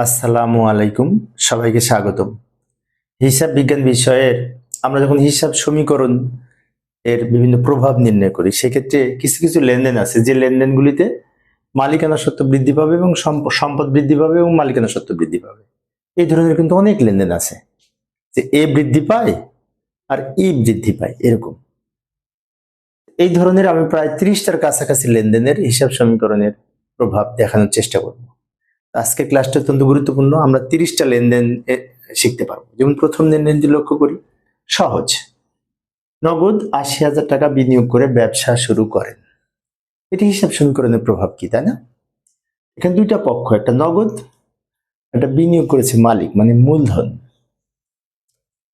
আসসালামু আলাইকুম, সবাইকে স্বাগতম। হিসাব বিজ্ঞান বিষয়ের আমরা যখন হিসাব সমীকরণ এর বিভিন্ন প্রভাব নির্ণয় করি, সেক্ষেত্রে কিছু কিছু লেনদেন আছে। যে লেনদেনগুলিতে মালিকানা সত্ত্ব বৃদ্ধি পাবে এবং সম্প- সম্পদ বৃদ্ধি পাবে এবং মালিকানা সত্ত্ব বৃদ্ধি পাবে। এই ধরনের কিন্তু অনেক লেনদেন আছে। যে এ বৃদ্ধি পায় আর ই বৃদ্ধি পায়, এরকম। এই ধরনের আমি প্রায় ত্রিশটার কাছাকাছি লেনদেনের হিসাব সমীকরণের প্রভাব দেখানোর চেষ্টা করব। আজকের ক্লাসটা অত্যন্ত গুরুত্বপূর্ণ। আমরা তিরিশটা লেনদেন শিখতে পারব। যেমন প্রথম লেনদেন লেনদেনটি লক্ষ্য করি, সহজ। নগদ আশি হাজার টাকা বিনিয়োগ করে ব্যবসা শুরু করেন। এটি হিসাব সমীকরণের প্রভাব কি, তাই না? এখানে দুইটা পক্ষ, একটা নগদ, একটা বিনিয়োগ করেছে মালিক মানে মূলধন।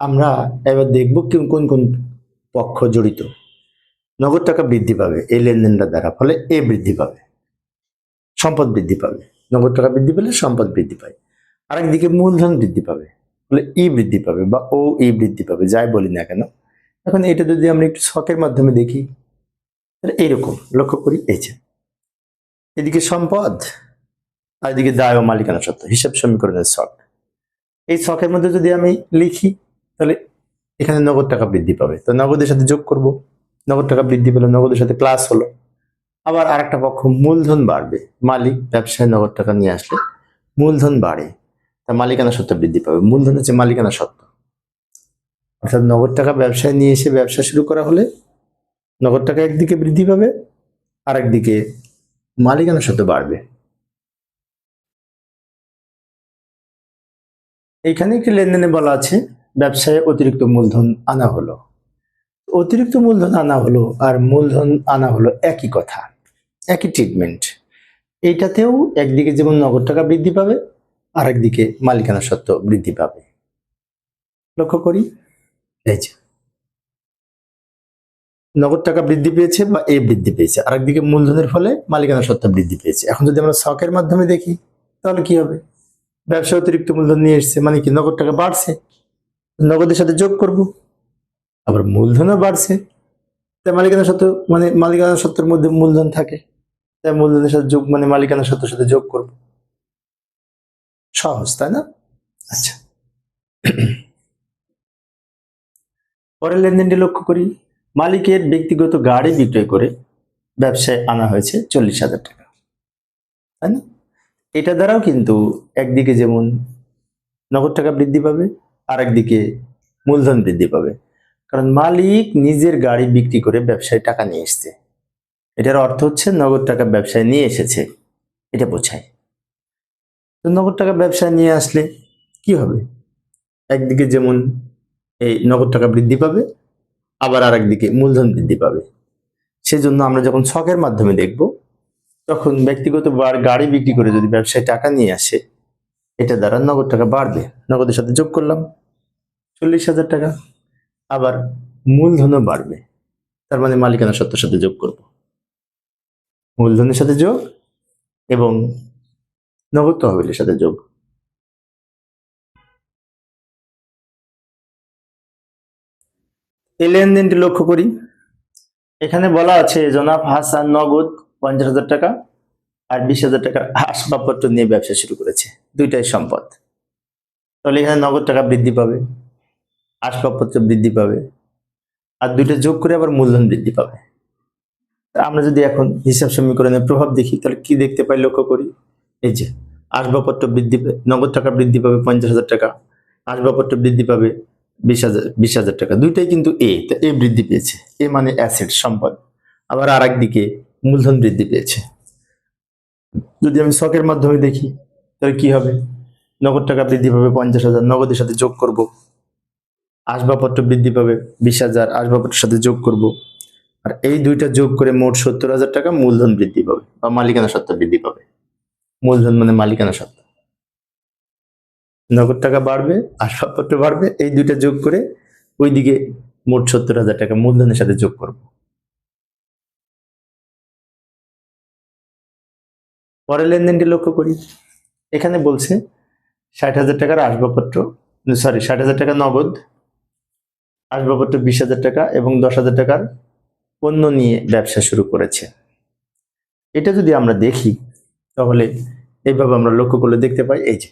আমরা এবার দেখব কোন কোন পক্ষ জড়িত। নগদ টাকা বৃদ্ধি পাবে, এই লেনদেনটা দ্বারা, ফলে এ বৃদ্ধি পাবে, সম্পদ বৃদ্ধি পাবে। নগদ টাকা বৃদ্ধি পেলে সম্পদ বৃদ্ধি পায়। আরেকদিকে মূলধন বৃদ্ধি পাবে, ফলে ই বৃদ্ধি পাবে বা ও ই বৃদ্ধি পাবে, যাই বলি না কেন। এখন এটা যদি আমরা একটু শখের মাধ্যমে দেখি, তাহলে এইরকম লক্ষ্য করি এই যে। এদিকে সম্পদ, আর এদিকে দায় ও মালিকানা সত্ত্ব, হিসাব সমীকরণের শখ। এই শখের মধ্যে যদি আমি লিখি, তাহলে এখানে নগদ টাকা বৃদ্ধি পাবে। তো নগদের সাথে যোগ করব। নগদ টাকা বৃদ্ধি পেলে নগদের সাথে প্লাস হলো। আবার আরেকটা পক্ষ, মূলধন বাড়বে। মালিক ব্যবসায় নগদ টাকা নিয়ে আসলে মূলধন বাড়ে। তা মালিকানা সত্ত্ব বৃদ্ধি পাবে। মূলধন হচ্ছে মালিকানা সত্ত্ব। অর্থাৎ নগদ টাকা ব্যবসায় নিয়ে এসে ব্যবসা শুরু করা হলে নগদ টাকা একদিকে বৃদ্ধি পাবে আর একদিকে মালিকানা সত্ত্ব বাড়বে। এইখানে একটি লেনদেনে বলা আছে, ব্যবসায় অতিরিক্ত মূলধন আনা হলো। অতিরিক্ত মূলধন আনা হলো আর মূলধন আনা হলো একই কথা। একই ট্রিটমেন্ট এইটাতেও একদিকে যেমন নগদ টাকা বৃদ্ধি পাবে আর একদিকে মালিকানা সত্ত্ব বৃদ্ধি পাবে। লক্ষ্য করি, এই যে। নগদ টাকা বৃদ্ধি পেয়েছে বা এ বৃদ্ধি পেয়েছে আর একদিকে মূলধনের ফলে মালিকানা সত্ত্ব বৃদ্ধি পেয়েছে। এখন যদি আমরা শখের মাধ্যমে দেখি, তাহলে কি হবে? ব্যবসা অতিরিক্ত মূলধন নিয়ে এসছে মানে কি নগদ টাকা বাড়ছে? নগদের সাথে যোগ করব, আবার মূলধনও বাড়ছে। তাই মালিকানা সত্ত্ব মানে মালিকানা সত্ত্বের মধ্যে মূলধন থাকে। তাই মূলধনের সাথে যোগ মানে মালিকানা সত্ত্বের সাথে যোগ করব। সহজ, তাই না? আচ্ছা। পরের লেনদেনটি লক্ষ্য করি। মালিকের ব্যক্তিগত গাড়ি বিক্রয় করে ব্যবসায় আনা হয়েছে চল্লিশ হাজার টাকা। তাই না? এটা দ্বারাও কিন্তু একদিকে যেমন নগদ টাকা বৃদ্ধি পাবে আর একদিকে মূলধন বৃদ্ধি পাবে। কারণ মালিক নিজের গাড়ি বিক্রি করে ব্যবসায় টাকা নিয়ে এসছে। এটার অর্থ হচ্ছে নগদ টাকা ব্যবসায় নিয়ে এসেছে। এটা বোঝায়। তো নগদ টাকা ব্যবসায় নিয়ে আসলে কি হবে? একদিকে যেমন এই নগদ টাকা বৃদ্ধি পাবে, আবার আর একদিকে মূলধন বৃদ্ধি পাবে। সেজন্য আমরা যখন ছকের মাধ্যমে দেখব, তখন ব্যক্তিগত বার- গাড়ি বিক্রি করে যদি ব্যবসায় টাকা নিয়ে আসে, এটা দ্বারা নগদ টাকা বাড়বে। নগদের সাথে যোগ করলাম, চল্লিশ হাজার টাকা, আবার মূলধনও বাড়বে। তার মানে মালিকানা সত্ত্বের সাথে যোগ করব। মূলধনের সাথে যোগ এবং নগদ তহবিলের সাথে যোগ। এই লেনদেনটি লক্ষ্য করি। এখানে বলা আছে, জনাব হাসান নগদ পঞ্চাশ হাজার টাকা আর বিশ হাজার টাকার আসবাবপত্র নিয়ে ব্যবসা শুরু করেছে। দুইটাই সম্পদ। তাহলে এখানে নগদ টাকা বৃদ্ধি পাবে, আসবাবপত্র বৃদ্ধি পাবে, আর দুইটা যোগ করে আবার মূলধন বৃদ্ধি পাবে। আমরা যদি এখন হিসাব সমীকরণের প্রভাব দেখি, তাহলে কি দেখতে পাই লক্ষ্য করি? এই যে, আসবাবপত্র বৃদ্ধি নগদ টাকা বৃদ্ধি পাবে পঞ্চাশ হাজার টাকা, আসবাবপত্র বৃদ্ধি পাবে বিশ হাজার বিশ হাজার টাকা। দুইটাই কিন্তু এ তা এ বৃদ্ধি পেয়েছে। এ মানে অ্যাসেট সম্পদ। আবার আর একদিকে মূলধন বৃদ্ধি পেয়েছে। যদি আমি শখের মাধ্যমে দেখি, তাহলে কি হবে? নগদ টাকা বৃদ্ধি পাবে পঞ্চাশ হাজার, নগদের সাথে যোগ করব। আসবাবপত্র বৃদ্ধি পাবে বিশ হাজার, আসবাবপত্রের সাথে যোগ করব। আর এই দুইটা যোগ করে মোট সত্তর হাজার টাকা মূলধন বৃদ্ধি পাবে, বা মালিকানা সত্ত্ব বৃদ্ধি পাবে। মূলধন মানে মালিকানা সত্ত্ব নগদ টাকা বাড়বে আসবাবপত্র বাড়বে, এই দুইটা যোগ করে ওইদিকে মোট সত্তর হাজার টাকা মূলধনের সাথে যোগ করব। পরের লেনদেনটি লক্ষ্য করি। এখানে বলছে ষাট হাজার টাকার আসবাবপত্র, সরি, ষাট হাজার টাকা নগদ, আসবাবপত্র বিশ হাজার টাকা এবং দশ হাজার টাকার পণ্য নিয়ে ব্যবসা শুরু করেছে। এটা যদি আমরা দেখি, তাহলে এইভাবে আমরা লক্ষ্য করলে দেখতে পাই, এই যে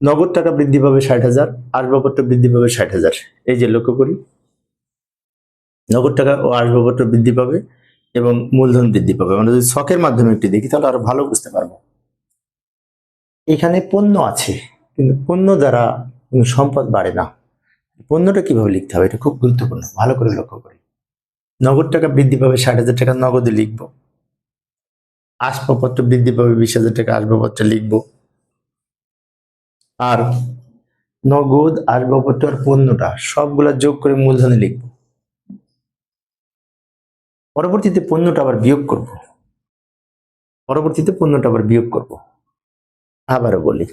নগদ টাকা বৃদ্ধি পাবে ষাট হাজার, আসবাবপত্র বৃদ্ধি পাবে ষাট হাজার। এই যে লক্ষ্য করি, নগদ টাকা ও আসবাবপত্র বৃদ্ধি পাবে এবং মূলধন বৃদ্ধি পাবে। আমরা যদি শখের মাধ্যমে একটি দেখি, তাহলে আরও ভালো বুঝতে পারব। এখানে পণ্য আছে, কিন্তু পণ্য দ্বারা সম্পদ বাড়ে না। পণ্যটা কীভাবে লিখতে হবে, এটা খুব গুরুত্বপূর্ণ। ভালো করে লক্ষ্য করি। নগদ টাকা বৃদ্ধি পাবে ষাট হাজার টাকা নগদে লিখব। আসবাবপত্র বৃদ্ধি পাবে বিশ হাজার টাকা আসবাবপত্র লিখব। আর নগদ, আসবাবপত্র আর পণ্যটা সবগুলা যোগ করে মূলধনে লিখব। পরবর্তীতে পণ্যটা আবার বিয়োগ করব। পরবর্তীতে পণ্যটা আবার বিয়োগ করব। আবারও বলি,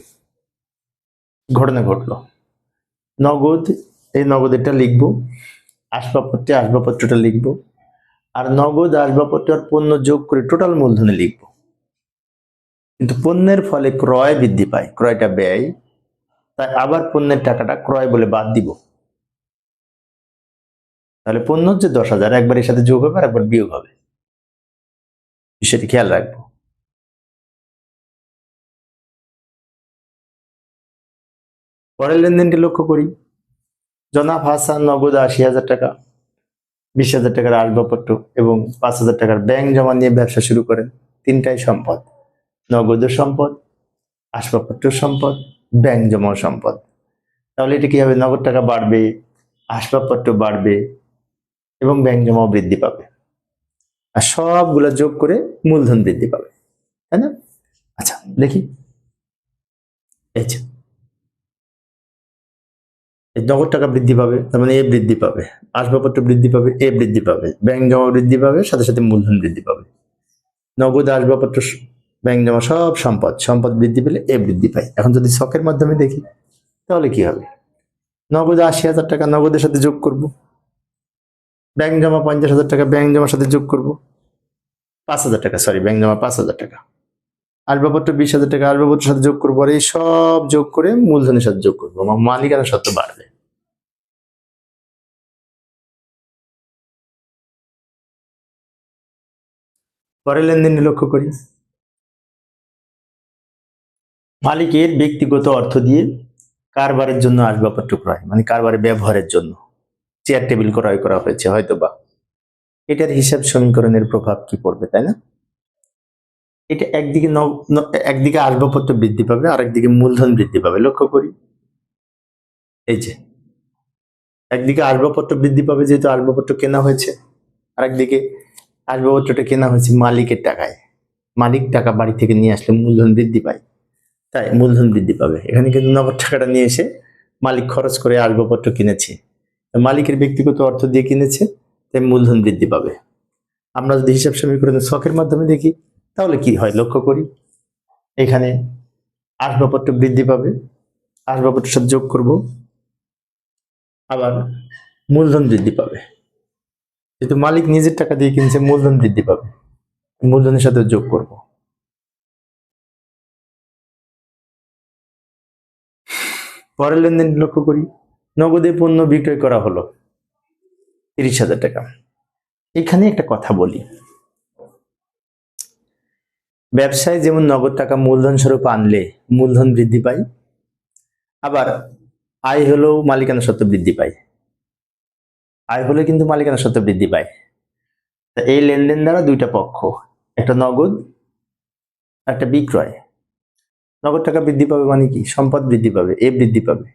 ঘটনা ঘটলো। নগদ, এই নগদেরটা লিখব। আসবাবপত্রে আসবাবপত্রটা লিখব, আর নগদ আসবাবপত্র আর পণ্য যোগ করে টোটাল মূলধনে লিখব। কিন্তু পণ্যের ফলে ক্রয় বৃদ্ধি পায়, ক্রয়টা ব্যয়, তাই আবার পণ্যের টাকাটা ক্রয় বলে বাদ দিব। তাহলে পণ্য হচ্ছে দশ হাজার, একবার এর সাথে যোগ হবে আর একবার বিয়োগ হবে। বিষয়টি খেয়াল রাখব। পরের লেনদেনটি লক্ষ্য করি। জনাব হাসান নগদ আশি হাজার টাকা, বিশ হাজার টাকার আসবাবপত্র এবং পাঁচ হাজার টাকার ব্যাংক জমা নিয়ে ব্যবসা শুরু করেন। তিনটাই সম্পদ নগদ সম্পদ আসবাবপত্র সম্পদ, ব্যাংক জমা সম্পদ। তাহলে এটা কি হবে? নগদ টাকা বাড়বে, আসবাবপত্র বাড়বে এবং ব্যাংক জমাও বৃদ্ধি পাবে। আর সবগুলো যোগ করে মূলধন বৃদ্ধি পাবে, তাই না? আচ্ছা দেখি। এই নগদ টাকা বৃদ্ধি পাবে, তার মানে এ বৃদ্ধি পাবে, আসবাবপত্র বৃদ্ধি পাবে, এ বৃদ্ধি পাবে, ব্যাংক জমা বৃদ্ধি পাবে, সাথে সাথে মূলধন বৃদ্ধি পাবে। নগদ আসবাবপত্র, ব্যাংক জমা সব সম্পদ সম্পদ বৃদ্ধি পেলে এ বৃদ্ধি পায়। এখন যদি শখের মাধ্যমে দেখি, তাহলে কি হবে? নগদ আশি হাজার টাকা নগদের সাথে যোগ করব, ব্যাংক জমা পঞ্চাশ হাজার টাকা, ব্যাংক জমার সাথে যোগ করব, পাঁচ হাজার টাকা সরি ব্যাংক জমা পাঁচ হাজার টাকা। আসবাবপত্র বিশ হাজার টাকা, আসবাবপত্রের সাথে যোগ করব আর এই সব যোগ করে মূলধনের সাথে যোগ করব। আমার মালিকানা সত্ত্ব বাড়বে। পরের লেনদেনে লক্ষ্য করি। মালিকের ব্যক্তিগত অর্থ দিয়ে কারবারের জন্য আসবাবপত্র ক্রয় মানে কারবারে ব্যবহারের জন্য। চেয়ার, টেবিল ক্রয় করা হয়েছে হয়তো বা এটার হিসাব সমীকরণের প্রভাব কি পড়বে, তাই না? এটা একদিকে একদিকে আসবাবপত্র বৃদ্ধি পাবে আর একদিকে মূলধন বৃদ্ধি পাবে। লক্ষ্য করি। এই যে, একদিকে আসবাবপত্র বৃদ্ধি পাবে যেহেতু আসবাবপত্র কেনা হয়েছে আর একদিকে আসবাবপত্রটা কেনা হয়েছে মালিকের টাকায়। মালিক টাকা বাড়ি থেকে নিয়ে আসলে মূলধন বৃদ্ধি পায়। তাই মূলধন বৃদ্ধি পাবে। এখানে কিন্তু নগদ টাকাটা নিয়ে এসে মালিক খরচ করে আসবাবপত্র কিনেছে। মালিকের ব্যক্তিগত অর্থ দিয়ে কিনেছে, তাই মূলধন বৃদ্ধি পাবে। আমরা যদি হিসাব সমীকরণের শখের মাধ্যমে দেখি তাহলে কি হয়? লক্ষ্য করি। এখানে আসবাবপত্র বৃদ্ধি পাবে। আসবাবপত্রের সাথে যোগ করব। আবার মূলধন বৃদ্ধি পাবে। যেহেতু মালিক নিজের টাকা দিয়ে কিনছে, মূলধন বৃদ্ধি পাবে। মূলধনের সাথে যোগ করব। পরের লেনদেন লক্ষ্য করি। নগদে পণ্য বিক্রয় করা হলো। তিরিশ হাজার টাকা। এখানে একটা কথা বলি। ব্যবসায় যেমন নগদ টাকা মূলধন স্বরূপ আনলে মূলধন বৃদ্ধি পায়, আবার আয় হলেও মালিকানা সত্ত্ব বৃদ্ধি পায়। আয় হলে কিন্তু মালিকানা সত্ত্ব বৃদ্ধি পায়। এই লেনদেন দ্বারা দুইটা পক্ষ, একটা নগদ, একটা বিক্রয়। নগদ টাকা বৃদ্ধি পাবে মানে কি? সম্পদ বৃদ্ধি পাবে, এ বৃদ্ধি পাবে।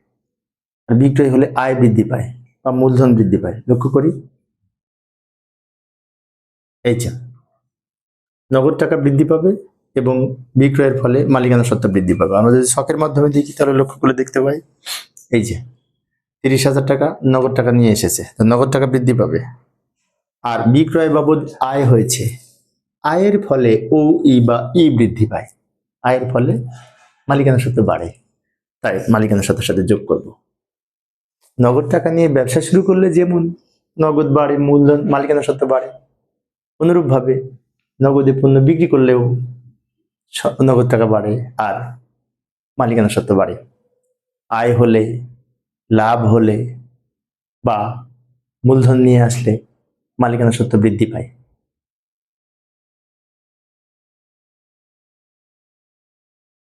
আর বিক্রয় হলে আয় বৃদ্ধি পায় বা মূলধন বৃদ্ধি পায়। লক্ষ্য করি। এই যে নগদ টাকা বৃদ্ধি পাবে এবং বিক্রয়ের ফলে মালিকানা সত্ত্ব বৃদ্ধি পাবে। আমরা যদি শখের মাধ্যমে দেখি, তাহলে লক্ষ্য করে দেখতে পাই, এই যে, তিরিশ হাজার টাকা নগদ টাকা নিয়ে এসেছে, তো নগদ টাকা বৃদ্ধি পাবে। আর বিক্রয় বাবদ আয় হয়েছে। আয়ের ফলে ও ই বা ই বৃদ্ধি পায়। আয়ের ফলে মালিকানা সত্ত্ব বাড়ে। তাই মালিকানা সত্ত্বের সাথে যোগ করব। নগদ টাকা নিয়ে ব্যবসা শুরু করলে যেমন নগদ বাড়ে, মূলধন মালিকানা সত্ত্ব বাড়ে। অনুরূপভাবে নগদে পণ্য বিক্রি করলেও নগদ টাকা বাড়ে আর মালিকানা সত্ত্ব বাড়ে। আয় হলে, লাভ হলে বা মূলধন নিয়ে আসলে মালিকানা সত্ত্ব বৃদ্ধি পায়।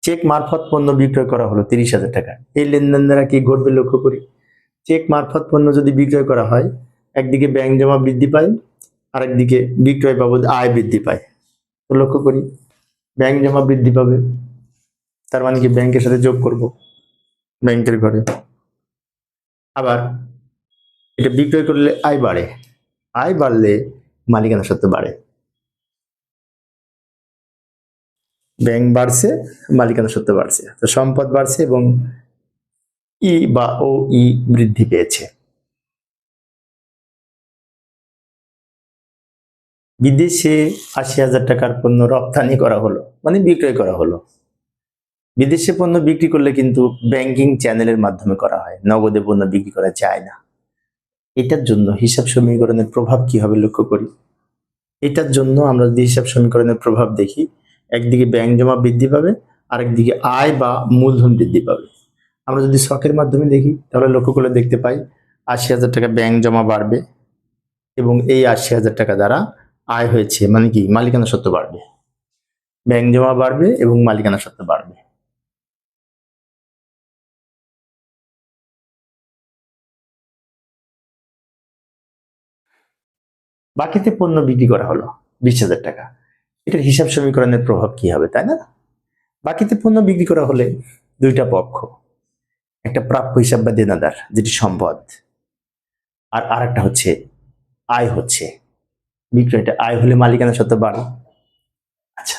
চেক মারফত পণ্য বিক্রয় করা হলো তিরিশ হাজার টাকা। এই লেনদেন দ্বারা কি ঘটবে লক্ষ্য করি? চেক মারফত পণ্য যদি বিক্রয় করা হয়, একদিকে ব্যাংক জমা বৃদ্ধি পায় আরেকদিকে বিক্রয় বাবদ আয় বৃদ্ধি পায়। তো লক্ষ্য করি, ব্যাংক জমা বৃদ্ধি পাবে, তার মানে কি ব্যাংকের সাথে যোগ করব ব্যাংকের ঘরে। আবার এটা বিক্রয় করলে আয় বাড়ে, আয় বাড়লে মালিকানা সত্ত্ব বাড়ে। ব্যাংক বাড়ছে মালিকানা সত্ত্ব বাড়ছে, তো সম্পদ বাড়ছে এবং ই বা ও ই বৃদ্ধি পেয়েছে। বিদেশে আশি হাজার টাকার পণ্য রপ্তানি করা হলো মানে বিক্রয় করা হলো। বিদেশে পণ্য বিক্রি করলে কিন্তু ব্যাংকিং চ্যানেলের মাধ্যমে করা হয়, নগদে পণ্য বিক্রি করা যায় না। এটার জন্য হিসাব সমীকরণের প্রভাব কি হবে লক্ষ্য করি? এটার জন্য আমরা যদি হিসাব সমীকরণের প্রভাব দেখি, একদিকে ব্যাংক জমা বৃদ্ধি পাবে, আরেকদিকে আয় বা মূলধন বৃদ্ধি পাবে। আমরা যদি শখের মাধ্যমে দেখি, তাহলে লক্ষ্য করলে দেখতে পাই, আশি হাজার টাকা ব্যাংক জমা বাড়বে এবং এই আশি হাজার টাকা দ্বারা আয় হয়েছে মানে কি, মালিকানা সত্ত্ব বাড়বে। ব্যাংক জমা বাড়বে এবং মালিকানা সত্ত্ব বাড়বে। বাকিতে পণ্য বিক্রি করা হলো, বিশ হাজার টাকা। এটার হিসাব সমীকরণের প্রভাব কি হবে, তাই না? বাকিতে পণ্য বিক্রি করা হলে দুইটা পক্ষ, একটা প্রাপ্য হিসাব বা দেনাদার, যেটি সম্পদ, আর আরেকটা হচ্ছে, আয় হচ্ছে। বিক্রয়টা আয় হলে মালিকানা সত্ত্ব বাড়ে। আচ্ছা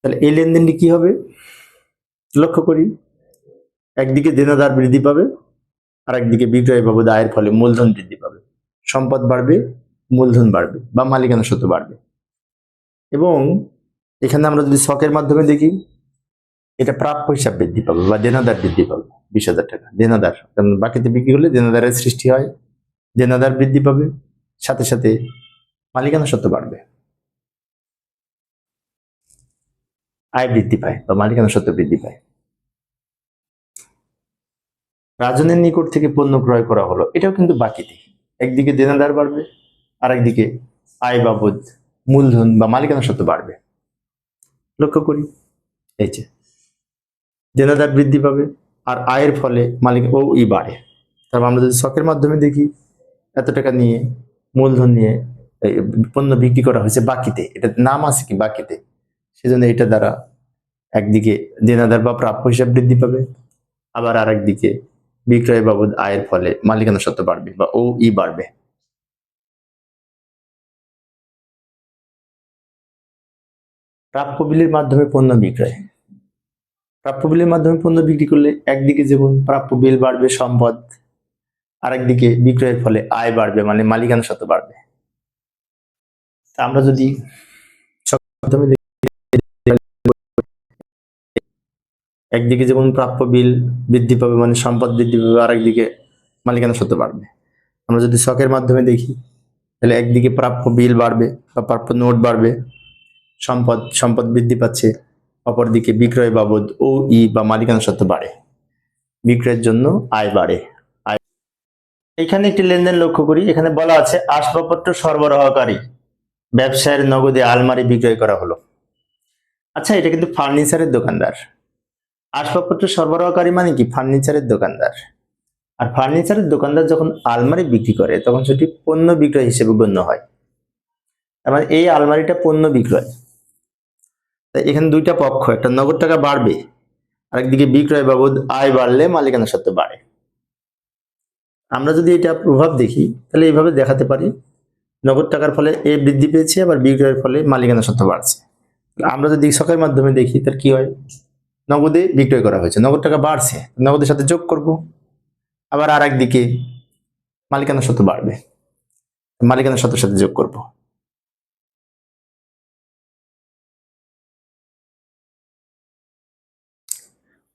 তাহলে এই লেনদেনটি কি হবে? লক্ষ্য করি, একদিকে দেনাদার বৃদ্ধি পাবে আর একদিকে বিক্রয় বাবদ আয়ের ফলে মূলধন বৃদ্ধি পাবে। সম্পদ বাড়বে, মূলধন বাড়বে বা মালিকানা সত্ত্ব বাড়বে। এবং এখানে আমরা যদি শখের মাধ্যমে দেখি, এটা প্রাপ্য হিসাব বৃদ্ধি পাবে বা দেনাদার বৃদ্ধি পাবে, বিশ হাজার টাকা দেনাদার কারণ বাকিতে বিক্রি করলে দেনাদারের সৃষ্টি হয় দেনাদার বৃদ্ধি পাবে, সাথে সাথে মালিকানা সত্ত্ব বাড়বে। আয় বৃদ্ধি পায় বা মালিকানা সত্ত্ব বৃদ্ধি পায়। রাজনের নিকট থেকে পণ্য ক্রয় করা হলো, এটাও কিন্তু বাকিতে। একদিকে দেনাদার বাড়বে আর একদিকে আয় বাবদ মূলধন বা মালিকানা সত্ত্ব বাড়বে। লক্ষ্য করি, এই যে, দেনাদার বৃদ্ধি পাবে আর আয়ের ফলে মালিক, ও ই বাড়ে। তারপর আমরা যদি শখের মাধ্যমে দেখি, এত টাকা নিয়ে, মূলধন নিয়ে পণ্য বিক্রি করা হয়েছে বাকিতে। এটা নাম আছে কি বাকিতে? সেজন্য এটা দ্বারা একদিকে দেনাদার বা প্রাপ্য হিসাব বৃদ্ধি পাবে, আবার আর একদিকে বিক্রয় বাবদ আয়ের ফলে মালিকানা সত্ত্ব বাড়বে বা ও ই বাড়বে। প্রাপ্য বিলের মাধ্যমে পণ্য বিক্রয়। প্রাপ্য বিলের মাধ্যমে পণ্য বিক্রি করলে একদিকে যেমন প্রাপ্য বিল বাড়বে সম্পদ, আরেকদিকে বিক্রয়ের ফলে আয় বাড়বে মানে মালিকানা সত্ত্ব বাড়বে। আমরা যদি একদিকে যেমন প্রাপ্য বিল বৃদ্ধি পাবে মানে সম্পদ বৃদ্ধি পাবে আরেকদিকে মালিকানা সত্ত্ব বাড়বে। আমরা যদি শখের মাধ্যমে দেখি, তাহলে একদিকে প্রাপ্য বিল বাড়বে বা প্রাপ্য নোট বাড়বে, সম্পদ সম্পদ বৃদ্ধি পাচ্ছে, অপরদিকে বিক্রয় বাবদ ও ই বা মালিকানা সত্ত্ব বাড়ে। বিক্রয়ের জন্য আয় বাড়ে। আয় এখানে একটি লেনদেন লক্ষ্য করি, এখানে বলা আছে, আসবাবপত্র সরবরাহকারী। ব্যবসায়ের নগদে আলমারি বিক্রয় করা হলো। আচ্ছা এটা কিন্তু ফার্নিচারের দোকানদার। আসবাবপত্র সরবরাহকারী মানে কি? ফার্নিচারের দোকানদার। আর ফার্নিচারের দোকানদার যখন আলমারি বিক্রি করে, তখন সেটি পণ্য বিক্রয় হিসেবে গণ্য হয়। তার মানে এই আলমারিটা পণ্য বিক্রয়। তাই এখানে দুইটা পক্ষ, একটা নগদ টাকা বাড়বে, আরেকদিকে বিক্রয় বাবদ আয় বাড়লে মালিকানা সত্ত্বে বাড়ে। আমরা যদি এটা প্রভাব দেখি, তাহলে এইভাবে দেখাতে পারি নগদ টাকার ফলে এ বৃদ্ধি পেয়েছে, আবার বিক্রয়ের ফলে মালিকানা সত্ত্ব বাড়ছে। আমরা যদি শখের মাধ্যমে দেখি তার কি হয়? নগদে বিক্রয় করা হয়েছে, নগদ টাকা বাড়ছে, নগদের সাথে যোগ করব। আবার আর একদিকে মালিকানা সত্ত্ব বাড়বে, মালিকানা সত্ত্বের সাথে যোগ করব।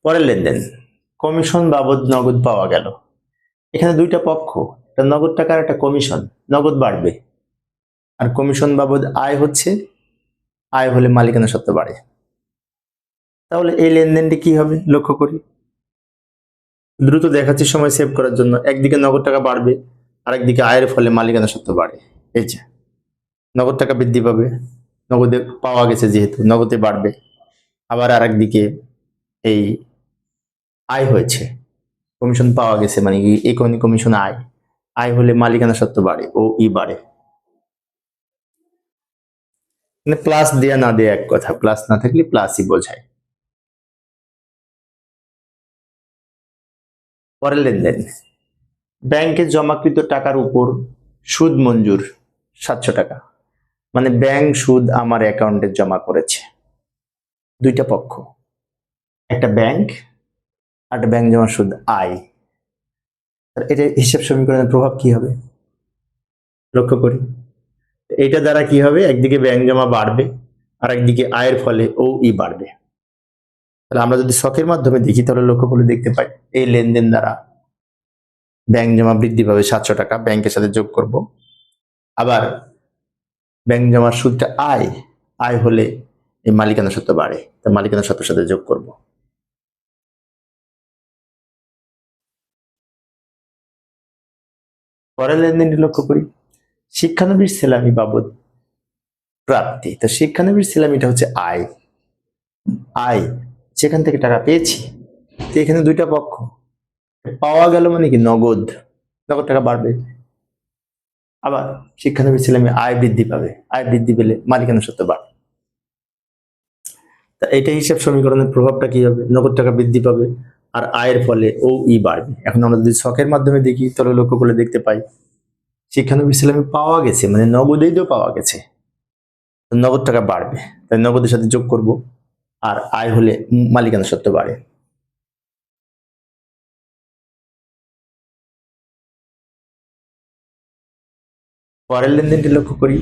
পরের লেনদেন, কমিশন বাবদ নগদ পাওয়া গেল। এখানে দুইটা পক্ষ, একটা নগদ টাকার, একটা কমিশন, নগদ বাড়বে। আর কমিশন বাবদ আয় হচ্ছে, আয় হলে মালিকানা সত্ত্ব বাড়ে। তাহলে এই লেনদেনটি কি হবে? লক্ষ্য করি। দ্রুত দেখাচ্ছি সময় সেভ করার জন্য। একদিকে নগদ টাকা বাড়বে, আরেকদিকে আয়ের ফলে মালিকানা সত্ত্ব বাড়ে। এই যে, নগদ টাকা বৃদ্ধি পাবে, নগদে পাওয়া গেছে যেহেতু, নগদে বাড়বে। আবার আর দিকে এই আয় হয়েছে কমিশন পাওয়া গেছে মানে এই কমিশন আয়। আয় হলে মালিকানা সত্ত্ব বাড়ে ও ই বাড়ে। মানে প্লাস দেয়া না দেয়া এক কথা প্লাস না থাকলে প্লাসই বোঝায়। পরের লেনদেন। ব্যাংকে জমাকৃত টাকার উপর সুদ মঞ্জুর, সাতশো টাকা। মানে ব্যাংক সুদ আমার অ্যাকাউন্টে জমা করেছে। দুইটা পক্ষ। একটা ব্যাংক আর একটা ব্যাংক জমা সুদ আয়। এটা হিসাব সমীকরণের প্রভাব কি হবে? লক্ষ্য করি। এটা দ্বারা কি হবে? একদিকে ব্যাংক জমা বাড়বে আর একদিকে আয়ের ফলে ও ই বাড়বে। তাহলে আমরা যদি শখের মাধ্যমে দেখি, তাহলে লক্ষ্য করে দেখতে পাই, এই লেনদেন দ্বারা ব্যাংক জমা বৃদ্ধি পাবে সাতশো টাকা, ব্যাংকের সাথে যোগ করব। আবার ব্যাংক জমার সুদটা আয় আয় হলে এই মালিকানা সত্ত্ব বাড়ে তা মালিকানা সত্ত্বের সাথে যোগ করব। পরের লেনদেনটি লক্ষ্য করি। শিক্ষানবীর সেলামি বাবদ প্রাপ্তি। তো শিক্ষানবীর সেলামিটা হচ্ছে আয়। আয় সেখান থেকে টাকা পেয়েছি, তো এখানে দুইটা পক্ষ। পাওয়া গেল মানে কি নগদ নগদ টাকা বাড়বে। আবার শিক্ষানবীর সেলামি আয় বৃদ্ধি পাবে। আয় বৃদ্ধি পেলে মালিকানা সত্য বাড়বে। তা এটা হিসাব সমীকরণের প্রভাবটা কি হবে? নগদ টাকা বৃদ্ধি পাবে আর আয়ের ফলে ও ই বাড়বে। এখন আমরা যদি শখের মাধ্যমে দেখি, তাহলে লক্ষ্য করে দেখতে পাই শিক্ষানবী ইসলামে পাওয়া গেছে মানে নগদেই তো পাওয়া গেছে। নগদ টাকা বাড়বে, তাই নগদের সাথে যোগ করব, আর আয় হলে মালিকানা সত্ত্ব বাড়ে। পরের লেনদেনটি লক্ষ্য করি,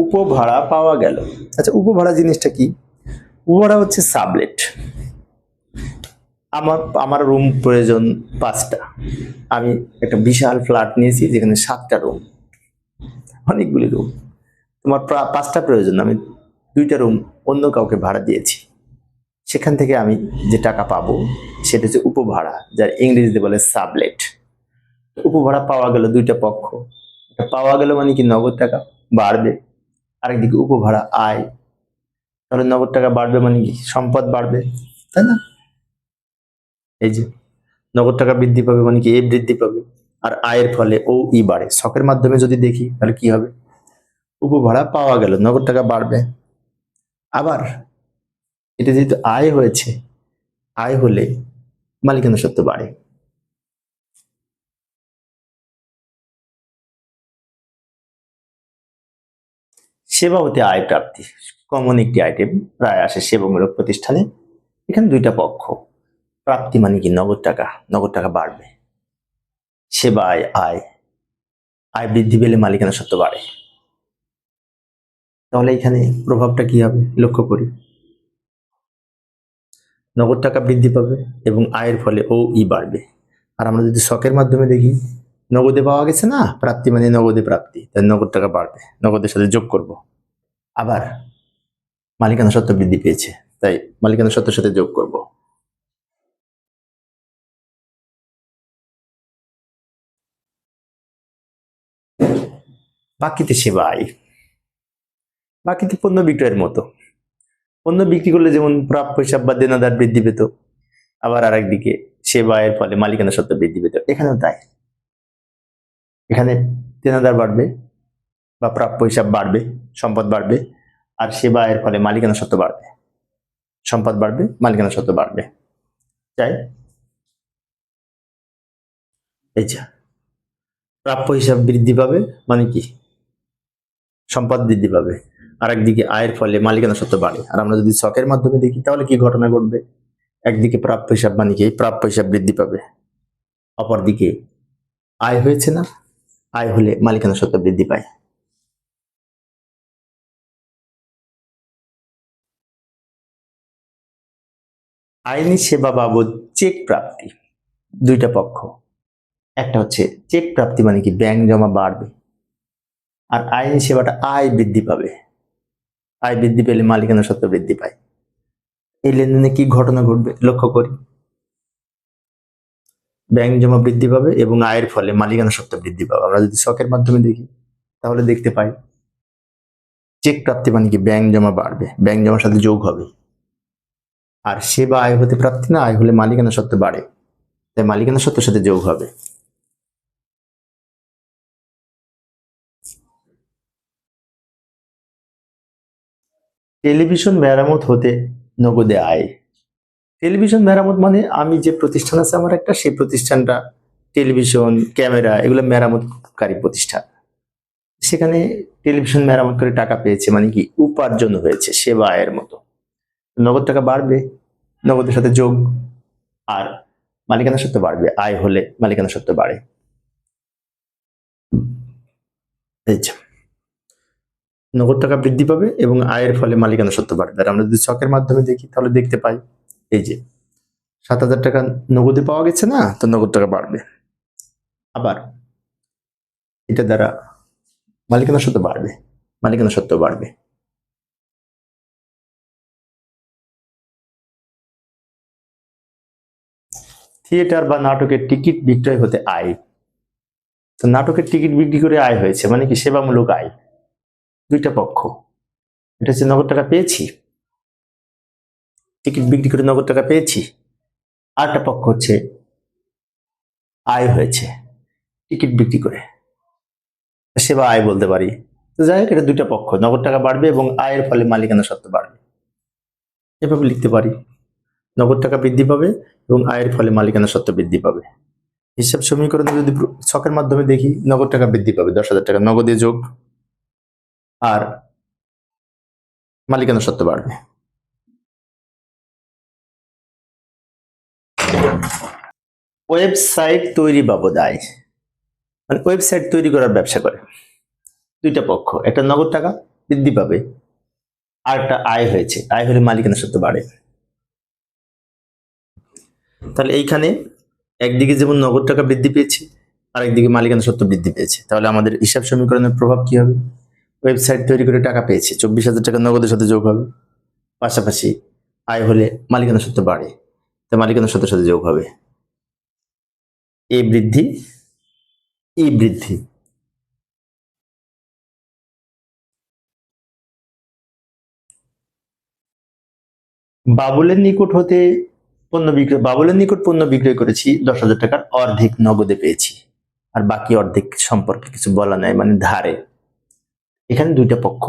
উপভাড়া পাওয়া গেল। আচ্ছা উপভাড়া জিনিসটা কি? উপভাড়া হচ্ছে সাবলেট। আমার আমার রুম প্রয়োজন পাঁচটা। আমি একটা বিশাল ফ্ল্যাট নিয়েছি, যেখানে সাতটা রুম অনেকগুলি রুম তোমার পাঁচটা প্রয়োজন। আমি দুইটা রুম অন্য কাউকে ভাড়া দিয়েছি। সেখান থেকে আমি যে টাকা পাবো, সেটা হচ্ছে উপভাড়া, যার ইংরেজিতে বলে সাবলেট উপভাড়া পাওয়া গেল দুইটা পক্ষ। পাওয়া গেল মানে কি নগদ টাকা? বাড়বে। আরেকদিকে উপভাড়া আয়। তাহলে নগদ টাকা বাড়বে মানে কি? সম্পদ বাড়বে। তাই না? এই যে, নগদ টাকা বৃদ্ধি পাবে মানে কি? এ বৃদ্ধি পাবে। আর আয়ের ফলে ও ই বাড়ে। শখের মাধ্যমে যদি দেখি, তাহলে কি হবে? উপভাড়া পাওয়া গেল, নগদ টাকা বাড়বে। আবার, এটা যেহেতু আয় হয়েছে, আয় হলে মালিকানা সত্ত্ব বাড়ে। সেবা হতে আয় প্রাপ্তি। কমন একটি আইটেম প্রায় আসে সেবামূলক প্রতিষ্ঠানে। এখানে দুইটা পক্ষ। প্রাপ্তি মানে কি? নগদ টাকা নগদ টাকা বাড়বে। সেবায় আয় আয় বৃদ্ধি পেলে মালিকানা সত্ত্ব বাড়ে। তাহলে এখানে প্রভাবটা কি হবে? লক্ষ্য করি। নগদ টাকা বৃদ্ধি পাবে এবং আয়ের ফলে ও ই বাড়বে। আর আমরা যদি শখের মাধ্যমে দেখি, নগদে পাওয়া গেছে না? প্রাপ্তি মানে নগদে প্রাপ্তি। তাই নগদ টাকা বাড়বে, নগদের সাথে যোগ করব। আবার মালিকানা সত্ত্ব বৃদ্ধি পেয়েছে, তাই মালিকানা সত্ত্বের সাথে যোগ করব। বাকিতে সেবা আয় বাকিতে পণ্য বিক্রয়ের মতো। পণ্য বিক্রি করলে যেমন প্রাপ্য হিসাব বা দেনাদার বৃদ্ধি পেত, আবার আর একদিকে সেবা আয়ের ফলে মালিকানা সত্ত্ব বৃদ্ধি পেত। এখানেও তাই। এখানে দেনাদার বাড়বে বা প্রাপ্য হিসাব বাড়বে, সম্পদ বাড়বে, আর সেবা আয়ের ফলে মালিকানা সত্ত্ব বাড়বে। সম্পদ বাড়বে, মালিকানা সত্ত্ব বাড়বে। তাই? এই যা। প্রাপ্য হিসাব বৃদ্ধি পাবে মানে কি? সম্পদ বৃদ্ধি পাবে। আর একদিকে আয়ের ফলে মালিকানা সত্ত্ব বাড়ে। আর আমরা যদি শখের মাধ্যমে দেখি, তাহলে কি ঘটনা ঘটবে? একদিকে প্রাপ্য হিসাব মানে কি প্রাপ্য হিসাব বৃদ্ধি পাবে। অপরদিকে আয় হয়েছে না? আয় হলে মালিকানা সত্ত্ব বৃদ্ধি পায়। আইনি সেবা বাবদ চেক প্রাপ্তি। দুইটা পক্ষ। একটা হচ্ছে, চেক প্রাপ্তি মানে কি ব্যাংক জমা বাড়বে। আর আইনি সেবাটা আয় বৃদ্ধি পাবে। আয় বৃদ্ধি পেলে মালিকানা সত্ত্ব বৃদ্ধি পায়। এই লেনদেনে কি ঘটনা ঘটবে লক্ষ্য করি। ব্যাংক জমা বৃদ্ধি পাবে এবং আয়ের ফলে মালিকানা সত্ত্ব বৃদ্ধি পাবে। আমরা যদি শখের মাধ্যমে দেখি, তাহলে দেখতে পাই, চেক প্রাপ্তি মানে কি ব্যাংক জমা বাড়বে। ব্যাংক জমার সাথে যোগ হবে। আর সেবা আয় হতে প্রাপ্তি না, আয় হলে মালিকানা সত্ত্ব বাড়ে। তাই মালিকানা সত্ত্বের সাথে যোগ হবে। টেলিভিশন মেরামত হতে নগদে আয়। টেলিভিশন মেরামত মানে আমি যে প্রতিষ্ঠান আছে আমার একটা, সেই প্রতিষ্ঠানটা টেলিভিশন, ক্যামেরা এগুলো মেরামতকারী প্রতিষ্ঠান। সেখানে টেলিভিশন মেরামত করে টাকা পেয়েছে মানে কি উপার্জন হয়েছে সেবা আয়ের মতো। নগদ টাকা বাড়বে, নগদের সাথে যোগ, আর মালিকানা সত্ত্ব বাড়বে, আয় হলে মালিকানা সত্ত্ব বাড়ে। নগদ টাকা বৃদ্ধি পাবে এবং আয়ের ফলে মালিকানা সত্য বাড়বে। আর আমরা যদি ছকের মাধ্যমে দেখি, তাহলে দেখতে পাই, এই যে সাত হাজার টাকা নগদে পাওয়া গেছে না, তো নগদ টাকা বাড়বে। আবার এটা দ্বারা মালিকানা সত্য বাড়বে, মালিকানা সত্য বাড়বে। থিয়েটার বা নাটকের টিকিট বিক্রয় হতে আয়। তো নাটকের টিকিট বিক্রি করে আয় হয়েছে মানে কি সেবামূলক আয়। দুইটা পক্ষ। এটা হচ্ছে নগদ টাকা পেয়েছি, টিকিট বিক্রি করে নগদ টাকা পেয়েছি, আরেকটা পক্ষ হচ্ছে আয় হয়েছে, টিকিট বিক্রি করে। সেবা আয় বলতে পারি। তো যাই হোক, এটা দুইটা পক্ষ। নগদ টাকা বাড়বে এবং আয়ের ফলে মালিকানা সত্ত্ব বাড়বে। এভাবে লিখতে পারি। নগদ টাকা বৃদ্ধি পাবে এবং আয়ের ফলে মালিকানা সত্ত্ব বৃদ্ধি পাবে। হিসাব সমীকরণে যদি ছকের মাধ্যমে দেখি, নগদ টাকা বৃদ্ধি পাবে, দশ হাজার টাকা। নগদে যোগ আর মালিকানা সত্ত্ব বাড়বে। ওয়েবসাইট তৈরি বাবদ আয়। মানে ওয়েবসাইট তৈরি করার ব্যবসা করে। দুইটা পক্ষ, একটা নগদ টাকা বৃদ্ধি পাবে আর একটা আয় হয়েছে। আয় হলে মালিকানা সত্ত্ব বাড়ে। তাহলে এইখানে একদিকে যেমন নগদ টাকা বৃদ্ধি পেয়েছে, আরেকদিকে মালিকানা সত্ত্ব বৃদ্ধি পেয়েছে। তাহলে আমাদের হিসাব সমীকরণের প্রভাব কি হবে? ওয়েবসাইট তৈরি করে টাকা পেয়েছে। চব্বিশ হাজার টাকা নগদের সাথে যোগ হবে। পাশাপাশি আয় হলে মালিকানা সত্ত্ব বাড়ে। তা মালিকানা সত্ত্বের সাথে যোগ হবে। এ বৃদ্ধি ই বৃদ্ধি। বাবুলের নিকট হতে পণ্য বিক্রয়, বাবুলের নিকট পণ্য বিক্রয় করেছি দশ হাজার টাকার অর্ধেক নগদে পেয়েছি। আর বাকি অর্ধেক সম্পর্কে কিছু বলা নাই মানে ধারে। এখানে দুইটা পক্ষ।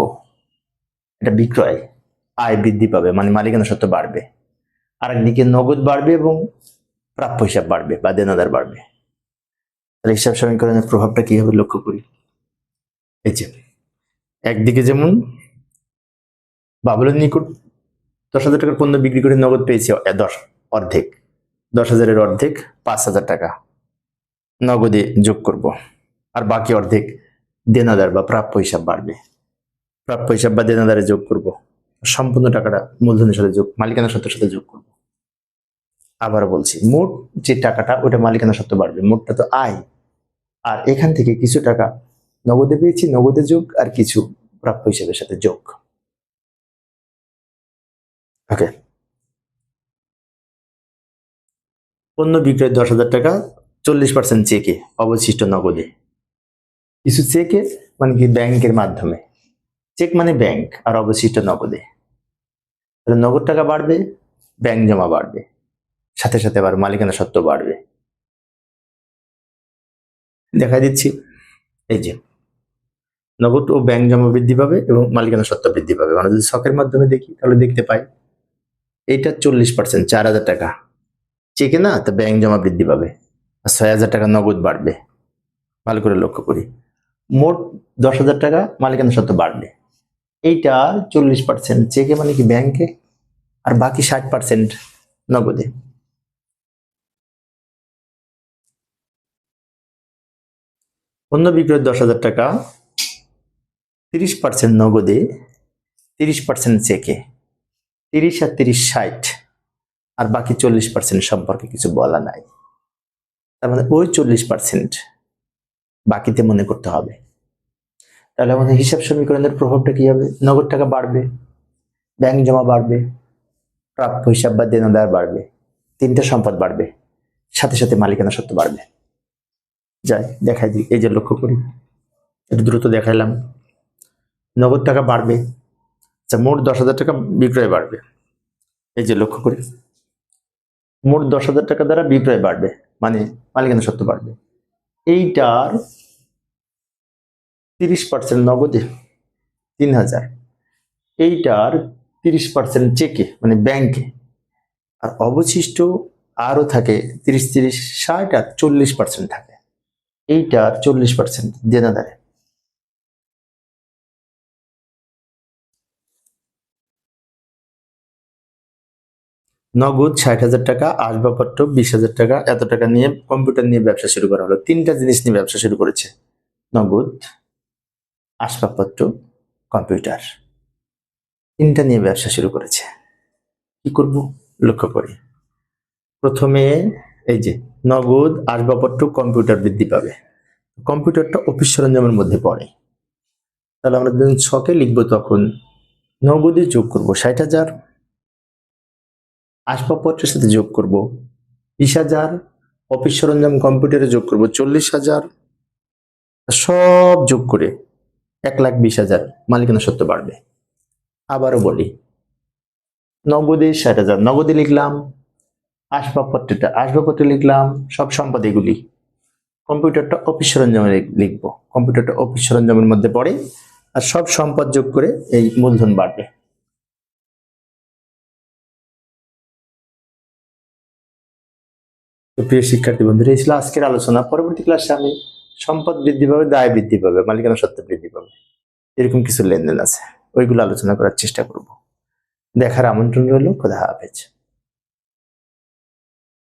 এটা বিক্রয়, আয় বৃদ্ধি পাবে মানে মালিকানা সত্ত্ব বাড়বে। আর একদিকে নগদ বাড়বে এবং প্রাপ্য হিসাব বাড়বে বা দেনাদার বাড়বে। তাহলে হিসাব সমীকরণের প্রভাবটা কি হবে লক্ষ্য করি? এই যে, একদিকে যেমন বাবুলের নিকট দশ হাজার টাকার পণ্য বিক্রি করে নগদ পেয়েছি দশ, অর্ধেক। দশ হাজারের অর্ধেক পাঁচ হাজার টাকা। নগদে যোগ করব, আর বাকি অর্ধেক দেনাদার বা প্রাপ্য হিসাব বাড়বে। প্রাপ্য হিসাব বা দেনাদারে যোগ করব। সম্পূর্ণ টাকাটা মূলধনের সাথে যোগ মালিকানা সত্ত্বের সাথে যোগ করব। আবার বলছি, মোট যে টাকাটা, ওটা মালিকানা সত্ত্ব বাড়বে। মোটটা তো আয়। আর এখান থেকে কিছু টাকা নগদে পেয়েছি, নগদে যোগ, আর কিছু প্রাপ্য হিসাবের সাথে যোগ। ওকে। পণ্য বিক্রয় দশ হাজার টাকা, চল্লিশ পার্সেন্ট চেকে, অবশিষ্ট নগদে। কিছু চেকে মানে কি ব্যাংকের মাধ্যমে। চেক মানে ব্যাংক আর অবশিষ্ট নগদে। তাহলে নগদ টাকা বাড়বে ব্যাংক জমা বাড়বে। সাথে সাথে আবার মালিকানা সত্ত্ব বাড়বে। দেখা দিচ্ছি, এই যে, নগদ ও ব্যাংক জমা বৃদ্ধি পাবে এবং মালিকানা সত্ত্ব বৃদ্ধি পাবে। আমরা যদি শখের মাধ্যমে দেখি, তাহলে দেখতে পাই, এইটা চল্লিশ পার্সেন্ট চার হাজার টাকা। চেকে না, তো ব্যাংক জমা বৃদ্ধি পাবে। আর ছয় হাজার টাকা নগদ বাড়বে। ভালো করে লক্ষ্য করি। মোট দশ হাজার টাকা মালিকানা সত্ত্ব বাড়বে। এইটা চল্লিশ পার্সেন্ট চেকে মানে কি ব্যাংকে আর বাকি ষাট পার্সেন্ট নগদে। পণ্য বিক্রয় দশ হাজার টাকা তিরিশ পার্সেন্ট নগদে, তিরিশ পার্সেন্ট চেকে। তিরিশ আর তিরিশ ষাট, আর বাকি চল্লিশ পার্সেন্ট সম্পর্কে কিছু বলা নাই। তার মানে ওই চল্লিশ পার্সেন্ট বাকিতে মনে করতে হবে। তাহলে আমাদের হিসাব সমীকরণের প্রভাবটা কি হবে? নগদ টাকা বাড়বে ব্যাংক জমা বাড়বে, প্রাপ্য হিসাব বা দেনাদার বাড়বে, তিনটা সম্পদ বাড়বে, সাথে সাথে মালিকানা সত্ত্ব বাড়বে। যাই, দেখাই দিই এই যে লক্ষ্য করি, একটু দ্রুত দেখাইলাম। নগদ টাকা বাড়বে আচ্ছা মোট দশ হাজার টাকা বিক্রয় বাড়বে। এই যে লক্ষ্য করি, মোট দশ হাজার টাকা দ্বারা বিক্রয় বাড়বে মানে মালিকানা সত্ত্ব বাড়বে। এইটার তিরিশ পার্সেন্ট নগদে তিন হাজার। এইটার তিরিশ পার্সেন্ট চেকে মানে ব্যাংকে। আর অবশিষ্ট আরও থাকে তিরিশ তিরিশ, ষাট আর চল্লিশ পার্সেন্ট থাকে। এইটার চল্লিশ পার্সেন্ট দেনাদারে। নগদ ষাট হাজার টাকা, আসবাবপত্র বিশ হাজার টাকা, এত টাকা নিয়ে কম্পিউটার নিয়ে ব্যবসা শুরু করা হলো। তিনটা জিনিস নিয়ে ব্যবসা শুরু করেছে। নগদ, আসবাবপত্র, কম্পিউটার। তিনটা নিয়ে ব্যবসা শুরু করেছে। কি করব? লক্ষ্য করি। প্রথমে এই যে নগদ, আসবাবপত্র, কম্পিউটার বৃদ্ধি পাবে। কম্পিউটারটা অফিস সরঞ্জামের মধ্যে পড়ে। তাহলে আমরা যখন ছকে লিখব তখন নগদে যোগ করব ষাট হাজার আসবাবপত্রের সাথে যোগ করব। বিশ হাজার, অফিস সরঞ্জাম, কম্পিউটারে যোগ করব। চল্লিশ হাজার, সব যোগ করে এক লাখ বিশ হাজার মালিকানা সত্য বাড়বে। আবারও বলি, নগদে ষাট হাজার। নগদে লিখলাম আসবাবপত্রটা আসবাবপত্র লিখলাম, সব সম্পদ এগুলি। কম্পিউটারটা অফিস সরঞ্জামে লিখ- লিখব। কম্পিউটারটা অফিস সরঞ্জামের মধ্যে পড়ে আর সব সম্পদ যোগ করে এই মূলধন বাড়বে। প্রিয় শিক্ষার্থী বন্ধুরা, এই ছিল আজকের আলোচনা। পরবর্তী ক্লাসে আমি সম্পদ বৃদ্ধি পাবে, দায় বৃদ্ধি পাবে, মালিকানা সত্ত্ব বৃদ্ধি পাবে। এরকম কিছু লেনদেন আছে, ওইগুলো আলোচনা করার চেষ্টা করব। দেখার আমন্ত্রণ রইল, খোদা হাফেজ।